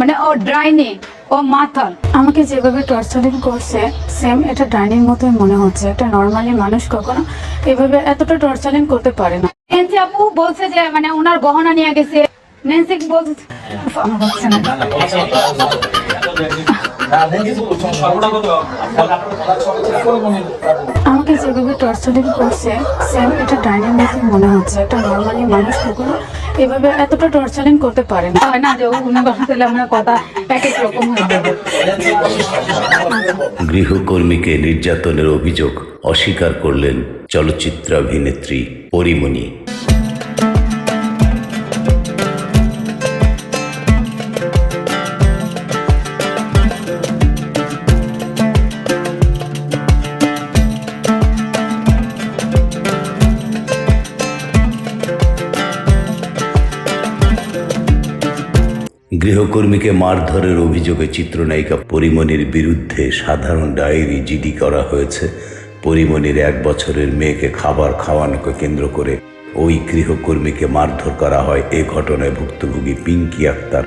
মানে ও ড্রাইনি, ও মাথাল। আমাকে যেভাবে টর্চারিং করছে সেম এটা ডাইনির মতোই মনে হচ্ছে। একটা নর্মালি মানুষ কখনো এভাবে এতটা টর্চারিং করতে পারে না। নেন্সি আপু বলছে যে মানে ওনার গহনা নিয়ে গেছে। নেন্সি বলছে? আমার আমাকে যেভাবে টর্চারিং করছে সেম এটা ডাইনির মতোই মনে হচ্ছে। একটা নর্মালি মানুষ কখনো এভাবে এতটা টর্চারিং করতে পারে না। হয় না যে উনি গহনা দিলে আমার কথা এক এক রকম গৃহকর্মীকে নির্যাতনের অভিযোগ অস্বীকার করলেন চলচ্চিত্রাভিনেত্রী পরিমণি। গৃহকর্মীকে মারধরের অভিযোগে চিত্রনায়িকা পরিমণির বিরুদ্ধে সাধারণ ডায়েরি জিডি করা হয়েছে। পরিমণির এক বছরের মেয়েকে খাবার খাওয়ানোকে কেন্দ্র করে ওই গৃহকর্মীকে মারধর করা হয়। এ ঘটনায় ভুক্তভোগী পিঙ্কি আক্তার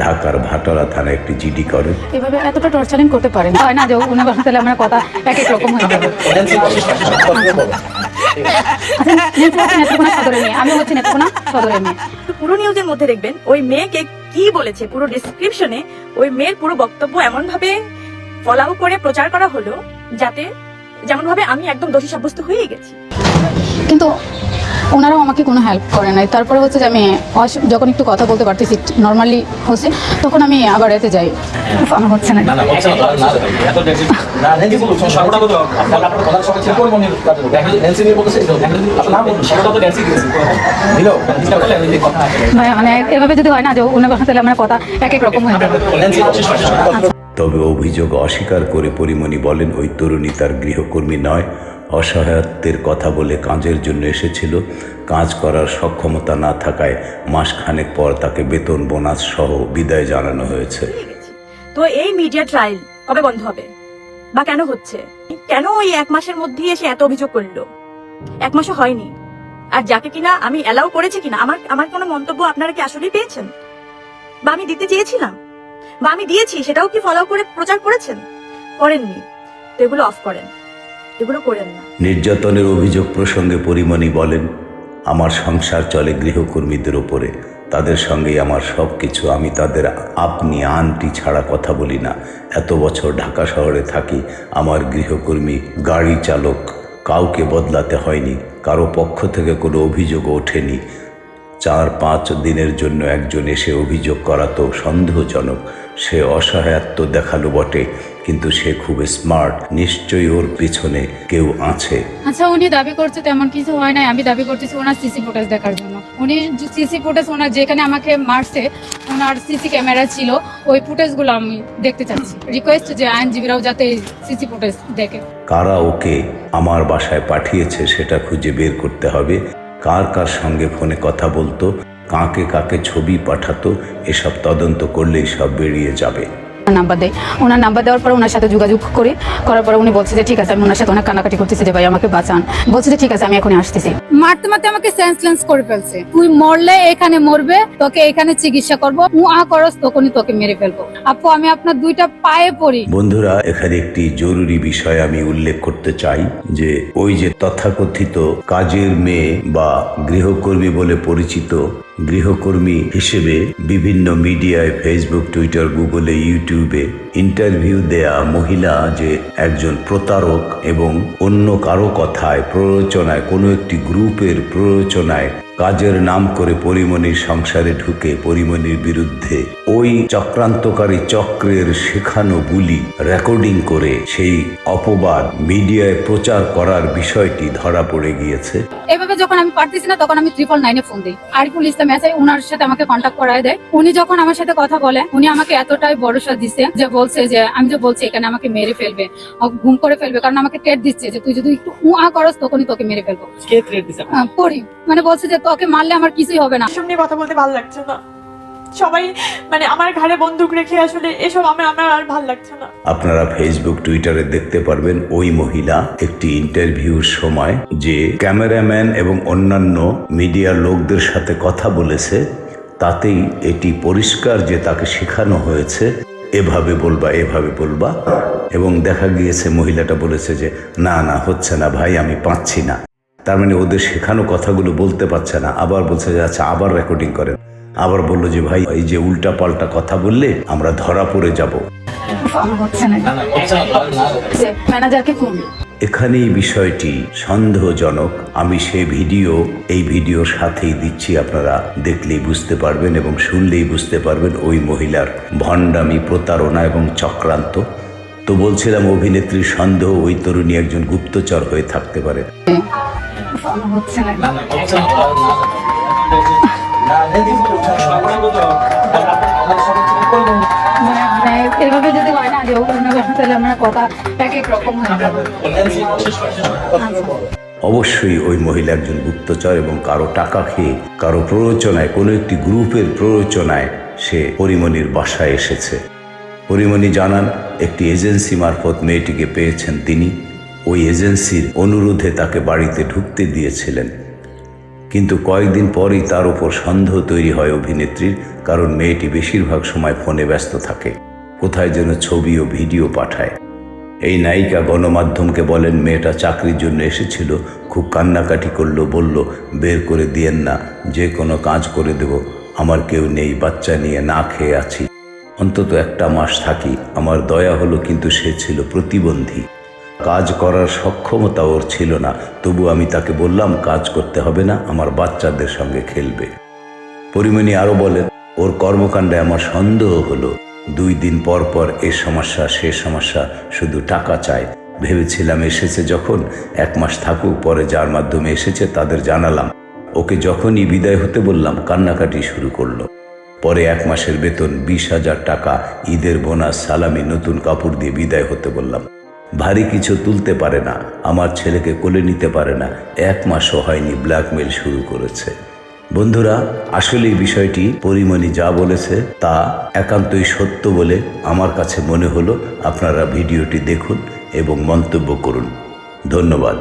ঢাকার ভাটারা থানায় একটি জিডি করেন। এভাবে এতটা টর্চারিং করতে পারে না হয় না যে উনি গহনা দিলে আমার কথা এক এক রকম হয়ে যাবে। আমি হচ্ছি নেত্রকোনা সদরের মেয়ে। পুরো নিউজের মধ্যে দেখবেন ওই মেয়েকে কি বলেছে? পুরো ডিসক্রিপশনে ওই মেয়ের পুরো বক্তব্য এমন ভাবে ফলাও করে প্রচার করা হলো যাতে যেমন ভাবে আমি একদম দোষী সাব্যস্ত হয়ে গেছি। কিন্তু ওনারাও আমাকে কোনো হেল্প করে নাই। তারপরে হচ্ছে যে আমি যখন একটু কথা বলতে পারতেছি নর্মালি হচ্ছে তখন আমি আবার এতে যাই। আমার হচ্ছে না। কথা মনে কথা মানে এভাবে যদি হয় না যে গহনা দিলে আমার কথা এক এক রকম হয়ে যাবে। তবে অভিযোগ অস্বীকার করে পরিমণি বলেন ওই তরুণী তার গৃহকর্মী নয় অসহায়ত্বের কথা বলে কাজের জন্য এসেছিল। কাজ করার সক্ষমতা না থাকায় মাসখানেক পর তাকে বেতন, বোনাস সহ বিদায় জানানো হয়েছে। তো এই মিডিয়া ট্রায়াল কবে বন্ধ হবে? বা কেন হচ্ছে? কেন ওই এক মাসের মধ্যেই এসে এত অভিযোগ করল? এক মাসও হয়নি। আর যাকে কিনা আমি অ্যালাউ করেছি কিনা, আমার আমার কোনো মন্তব্য আপনারা কি আসলেই পেয়েছেন? বা আমি দিতে চেয়েছিলাম? বা আমি দিয়েছি, সেটাও কি ফলো করে প্রচার করেছেন? করেননি। তো এগুলো অফ করেন। এগুলো করেন না। নির্যাতনের অভিযোগ প্রসঙ্গে পরিমণি বলেন, আমার সংসার চলে গৃহকর্মীদের ওপরে। তাদের সঙ্গেই আমার সব কিছু আমি তাদের আপনি, আনটি ছাড়া কথা বলি না। এত বছর ঢাকা শহরে থাকি, আমার গৃহকর্মী, গাড়ি চালক কাউকে বদলাতে হয়নি। কারও পক্ষ থেকে কোনো অভিযোগ ওঠেনি। চার, পাঁচ দিনের জন্য একজন এসে অভিযোগ করা তো সন্দেহজনক। সে অসহায়ত্ব দেখাল বটে। কিন্তু সে খুব স্মার্ট নিশ্চয়ই ওর পিছনে কেউ আছে। আচ্ছা উনি দাবি করছে তেমন কিছু হয় নাই আমি দাবি করতেছি ওনার সিসি ফুটেজ দেখার জন্য। উনি সিসি ফুটেজ ওনার যেখানে আমাকে মারছে ওনার সিসি ক্যামেরা ছিল ওই ফুটেজগুলো আমি দেখতে চাচ্ছি। রিকোয়েস্ট যে আইনজীবীরাও যাতে সিসি ফুটেজ দেখে। কারা ওকে আমার বাসায় পাঠিয়েছে সেটা খুঁজে বের করতে হবে। কার কার সঙ্গে ফোনে কথা বলতো কাকে কাকে ছবি পাঠাতো এসব তদন্ত করলেই সব বেরিয়ে যাবে। নাম্বার দেয়। ওনার নাম্বার দেওয়ার পরে ওনার সাথে যোগাযোগ করি করার পরে উনি বলছে যে ঠিক আছে আমি ওনার সাথে অনেক কান্নাকাটি করতেছি যে ভাই আমাকে বাঁচান। বলছে যে ঠিক আছে আমি এখনই আসতেছি। মারতে মারতে আমাকে সেন্সলেন্স করে ফেলছে। তুই মরলে এখানে মরবে তোকে এখানে চিকিৎসা করব। উহা করস তখনই তোকে মেরে ফেলব। আপু আমি আপনার দুইটা পায়ে পড়ি। বন্ধুরা এখানে একটি জরুরি বিষয় আমি উল্লেখ করতে চাই যে ওই যে তথাকথিত কাজের মেয়ে বা গৃহকর্মী বলে পরিচিত গৃহকর্মী হিসেবে বিভিন্ন মিডিয়ায় ফেসবুক টুইটার গুগলে ইউটিউবে ইন্টারভিউ দেয়া মহিলা যে একজন প্রতারক এবং অন্য কারও কথায় প্ররোচনায়, কোনো একটি গ্রুপের প্ররোচনায় কাজের নাম করে পরিমণির সংসারে ঢুকে পরিমণির বিরুদ্ধে ওই চক্রান্তকারী চক্রের শেখানো বুলি রেকর্ডিং করে সেই অপবাদ মিডিয়ায় প্রচার করার বিষয়টি ধরা পড়ে গিয়েছে। যখন আমি পারতেছি না তখন আমি ট্রিপল নাইনে ফোন দিই। আরিফুল ইসলাম এসে ওনার সাথে আমাকে কন্ট্যাক্ট করায় দেয়। উনি যখন আমার সাথে কথা বলে উনি আমাকে এতটাই ভরসা দিছে যে বলছে যে আমি যে বলছি এখানে আমাকে মেরে ফেলবে ঘুম গুম করে ফেলবে কারণ আমাকে টেট দিচ্ছে যে তুই যদি একটু উঁয়া করস তখনই তোকে মেরে ফেলব। পড়ি মানে বলছে যে তোকে মারলে আমার কিছুই হবে না। কথা বলতে ভালো লাগছে না। সবাই মানে আমার ঘাড়ে বন্দুক রেখে আসলে এসব আমার আমার আর ভালো লাগছে না। আপনারা ফেসবুক টুইটারে দেখতে পারবেন ওই মহিলা একটি ইন্টারভিউর সময় যে ক্যামেরাম্যান এবং অন্যান্য মিডিয়ার লোকদের সাথে কথা বলেছে, তাতেই এটি পরিষ্কার যে তাকে শেখানো হয়েছে, এভাবে বলবা এভাবে বলবা। এবং দেখা গিয়েছে মহিলাটা বলেছে যে, না না, হচ্ছে না ভাই, আমি পাচ্ছি না। তার মানে ওদের শেখানো কথাগুলো বলতে পারছে না। আবার বলছে যে আচ্ছা আবার রেকর্ডিং করেন। আবার বলল যে ভাই এই যে উল্টা পাল্টা কথা বললে আমরা ধরা পড়ে যাব। আমার হচ্ছে না না না হচ্ছে না না যে ম্যানেজারকে ফোন। এখানেই বিষয়টি সন্দেহজনক। আমি সেই ভিডিও এই ভিডিওর সাথেই দিচ্ছি। আপনারা দেখলেই বুঝতে পারবেন এবং শুনলেই বুঝতে পারবেন ওই মহিলার ভণ্ডামি প্রতারণা এবং চক্রান্ত। তো বলছিলাম অভিনেত্রীর সন্দেহ ওই তরুণী একজন গুপ্তচর হয়ে থাকতে পারে। অবশ্যই ওই মহিলা একজন গুপ্তচর এবং কারও টাকা খেয়ে, কারও প্ররোচনায়, কোনো একটি গ্রুপের প্ররোচনায় সে পরিমণির বাসায় এসেছে। পরিমণি জানান, একটি এজেন্সি মারফত মেয়েটিকে পেয়েছেন তিনি। ওই এজেন্সির অনুরোধে তাকে বাড়িতে ঢুকতে দিয়েছিলেন। কিন্তু কয়েকদিন পরেই তার উপর সন্দেহ তৈরি হয় অভিনেত্রীর, কারণ মেয়েটি বেশিরভাগ সময় ফোনে ব্যস্ত থাকে। কোথায় যেন ছবি ও ভিডিও পাঠায়। এই নায়িকা গণমাধ্যমকে বলেন, মেয়েটা চাকরির জন্য এসেছিল, খুব কান্নাকাটি করল, বলল, বের করে দিয়েন না, যে কোনো কাজ করে দেব, আমার কেউ নেই, বাচ্চা নিয়ে না খেয়ে আছি। অন্তত একটা মাস থাকি, আমার দয়া হলো, কিন্তু সে ছিল প্রতিবন্ধী। কাজ করার সক্ষমতা ওর ছিল না। তবু আমি তাকে বললাম, কাজ করতে হবে না, আমার বাচ্চাদের সঙ্গে খেলবে। পরিমণি আরও বলেন ওর কর্মকাণ্ডে আমার সন্দেহ হলো। দুই দিন পর পর এ সমস্যা, সে সমস্যা, শুধু টাকা চায় ভেবেছিলাম এসেছে যখন, এক মাস থাকুক, পরে যার মাধ্যমে এসেছে তাদের জানালাম। ওকে যখনই বিদায় হতে বললাম, কান্নাকাটি শুরু করল। পরে এক মাসের বেতন, বিশ হাজার টাকা, ঈদের বোনাস, সালামি, নতুন কাপড় দিয়ে বিদায় হতে বললাম। ভারী কিছু তুলতে পারে না, আমার ছেলেকে কোলে নিতে পারে না, এক মাসও হয়নি ব্ল্যাকমেল শুরু করেছে। বন্ধুরা, আসলে এই বিষয়টি পরিমণি যা বলেছে তা একান্তই সত্য বলে আমার কাছে মনে হলো। আপনারা ভিডিওটি দেখুন এবং মন্তব্য করুন। ধন্যবাদ।